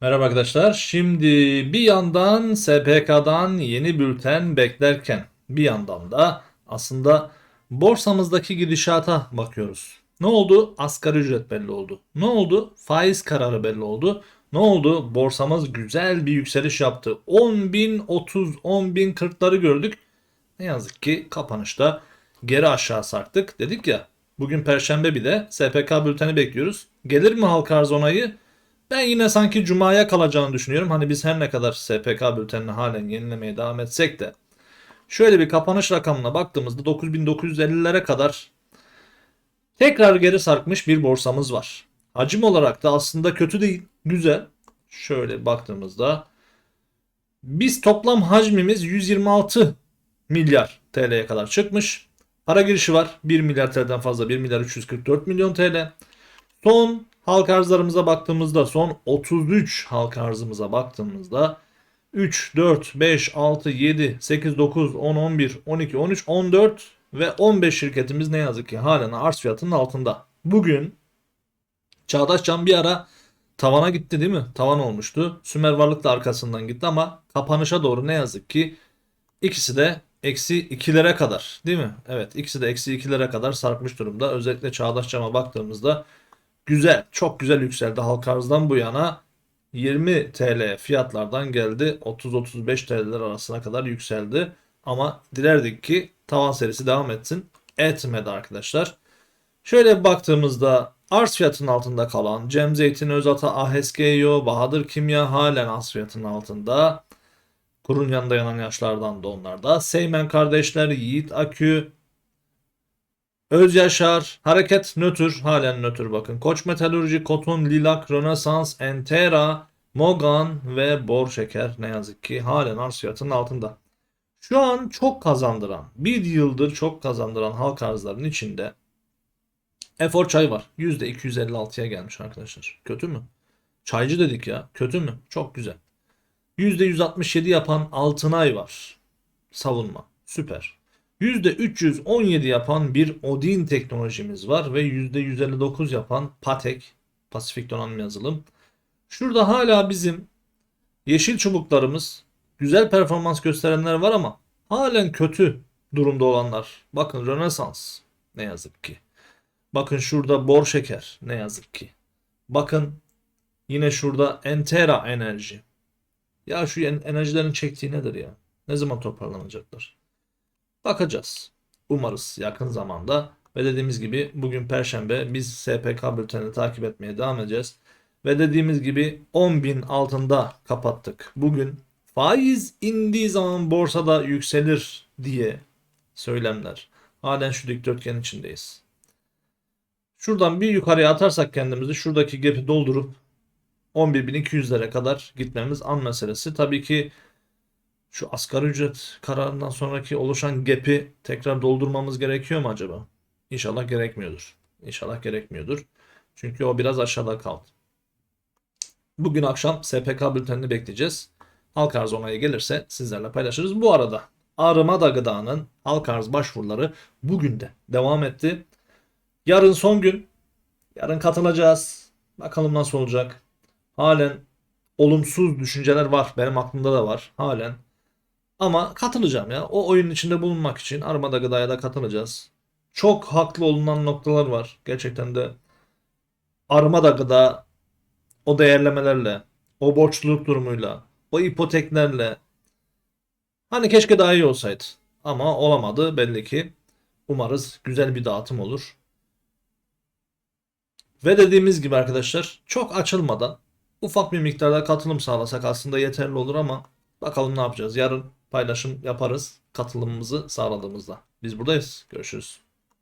Merhaba arkadaşlar. Şimdi bir yandan SPK'dan yeni bülten beklerken bir yandan da aslında borsamızdaki gidişata bakıyoruz. Ne oldu? Asgari ücret belli oldu. Ne oldu? Faiz kararı belli oldu. Ne oldu? Borsamız güzel bir yükseliş yaptı. 10.030, 10.040'ları gördük. Ne yazık ki kapanışta geri aşağı sarktık. Dedik ya bugün perşembe bir de SPK bülteni bekliyoruz. Gelir mi halka arz onayı? Ben yine sanki Cuma'ya kalacağını düşünüyorum. Hani biz her ne kadar SPK bültenini halen yenilemeye devam etsek de şöyle bir kapanış rakamına baktığımızda 9950'lere kadar tekrar geri sarkmış bir borsamız var. Hacim olarak da aslında kötü değil, güzel. Şöyle baktığımızda biz toplam hacmimiz 126 milyar TL'ye kadar çıkmış. Para girişi var 1 milyar TL'den fazla 1 milyar 344 milyon TL. Son halka arzlarımıza baktığımızda son 33 halka arzımıza baktığımızda 3, 4, 5, 6, 7, 8, 9, 10, 11, 12, 13, 14 ve 15 şirketimiz ne yazık ki halen arz fiyatının altında. Bugün Çağdaş Can bir ara tavana gitti değil mi? Tavan olmuştu. Sümer Varlık da arkasından gitti ama kapanışa doğru ne yazık ki ikisi de eksi 2'lere kadar değil mi? Evet ikisi de eksi 2'lere kadar sarkmış durumda. Özellikle Çağdaş Cam'a baktığımızda güzel, çok güzel yükseldi. Halka arzdan bu yana 20 TL fiyatlardan geldi. 30-35 TL'ler arasına kadar yükseldi. Ama dilerdik ki tavan serisi devam etsin. Etmedi arkadaşlar. Şöyle baktığımızda arz fiyatının altında kalan Cem Zeytin, Özata, AHSGYO, Bahadır Kimya halen arz fiyatının altında. Kurun yanında yanan yaşlardan da onlarda. Seymen kardeşler, Yiğit Akü, Öz Yaşar, Hareket Nötr, halen nötr bakın. Koç Metalurji, Koton, Lilak, Rönesans, Entera, Mogan ve Bor Şeker ne yazık ki halen arz fiyatının altında. Şu an çok kazandıran, bir yıldır çok kazandıran halk arzların içinde Efor çay var. %256'ya gelmiş arkadaşlar. Kötü mü? Çaycı dedik ya. Kötü mü? Çok güzel. %167 yapan Altınay var. Savunma. Süper. %317 yapan bir Odin teknolojimiz var ve %159 yapan Patek Pasifik Donanım Yazılım. Şurada hala bizim yeşil çubuklarımız güzel performans gösterenler var ama halen kötü durumda olanlar. Bakın Rönesans ne yazık ki. Bakın şurada bor şeker ne yazık ki. Bakın yine şurada Entera enerji. Ya şu en- enerjilerin çektiği nedir ya? Ne zaman toparlanacaklar? Bakacağız. Umarız yakın zamanda. Ve dediğimiz gibi bugün Perşembe biz SPK bültenini takip etmeye devam edeceğiz. Ve dediğimiz gibi 10.000 altında kapattık. Bugün faiz indiği zaman borsada yükselir diye söylemler. Halen şu dikdörtgen içindeyiz. Şuradan bir yukarıya atarsak kendimizi şuradaki gap'i doldurup 11.200'lere kadar gitmemiz an meselesi. Tabii ki şu asgari ücret kararından sonraki oluşan gap'i tekrar doldurmamız gerekiyor mu acaba? İnşallah gerekmiyordur. İnşallah gerekmiyordur. Çünkü o biraz aşağıda kaldı. Bugün akşam SPK bültenini bekleyeceğiz. Halk arz onayı gelirse sizlerle paylaşırız. Bu arada Armada Gıda'nın halk arz başvuruları bugün de devam etti. Yarın son gün. Yarın katılacağız. Bakalım nasıl olacak. Halen olumsuz düşünceler var. Benim aklımda da var. Halen. Ama katılacağım ya. O oyunun içinde bulunmak için Armada Gıda'ya da katılacağız. Çok haklı olunan noktalar var. Gerçekten de Armada Gıda o değerlemelerle, o borçluluk durumuyla, o ipoteklerle hani keşke daha iyi olsaydı. Ama olamadı belli ki. Umarız güzel bir dağıtım olur. Ve dediğimiz gibi arkadaşlar çok açılmadan ufak bir miktarda katılım sağlasak aslında yeterli olur ama bakalım ne yapacağız. Yarın paylaşım yaparız katılımımızı sağladığımızda. Biz buradayız. Görüşürüz.